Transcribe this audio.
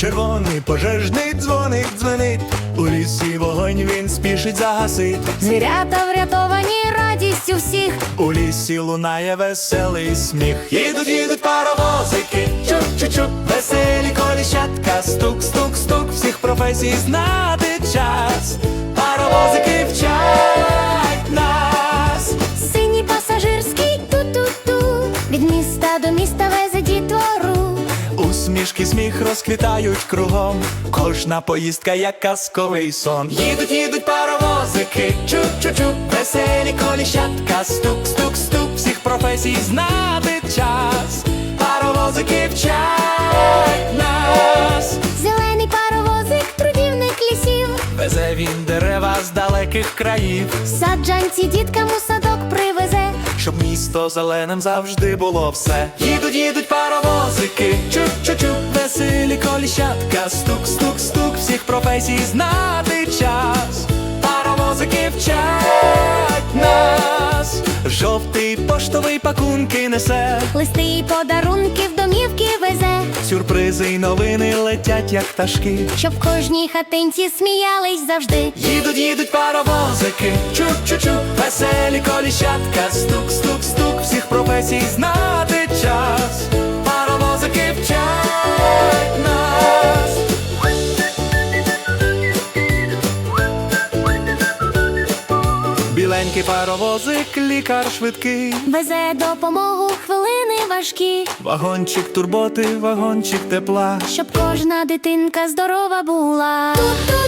червоний пожежний дзвоник дзвенить. У лісі вогонь він спішить загасить. Звірята врятовані радістю всіх. У лісі лунає веселий сміх. Їдуть, їдуть паровозики, чук-чук-чук, веселі коліщатка, стук, стук, стук, всіх професій знати час. Усмішки, сміх розквітають кругом. Кожна поїздка як казковий сон. Їдуть, їдуть паровозики, чук-чук-чук, веселі коліщатка, стук, стук, стук, всіх професій знати час. Паровозики вчать нас. Зелений паровозик, трудівник лісів. Везе він дерева з далеких країв, Саджанці діткам у садок. Щоб місто зеленим завжди було все. Їдуть, їдуть паровозики, чук-чук-чук, веселі коліщатка, стук, стук, стук, всіх професій знати час. Паровозики вчать нас. Жовтий поштовий пакунки несе, Листи й подарунки в домівки везе. Сюрпризи й новини летять, як пташки. Щоб в кожній хатинці сміялись завжди. Їдуть, їдуть паровозики, чуп-чу-чу, веселі коліщатка, стук, стук, стук, всіх професій знати час. Біленький паровозик, лікар швидкий, Везе допомогу хвилини важкі, вагончик турботи, вагончик тепла. щоб кожна дитинка здорова була. Тут-тут-тут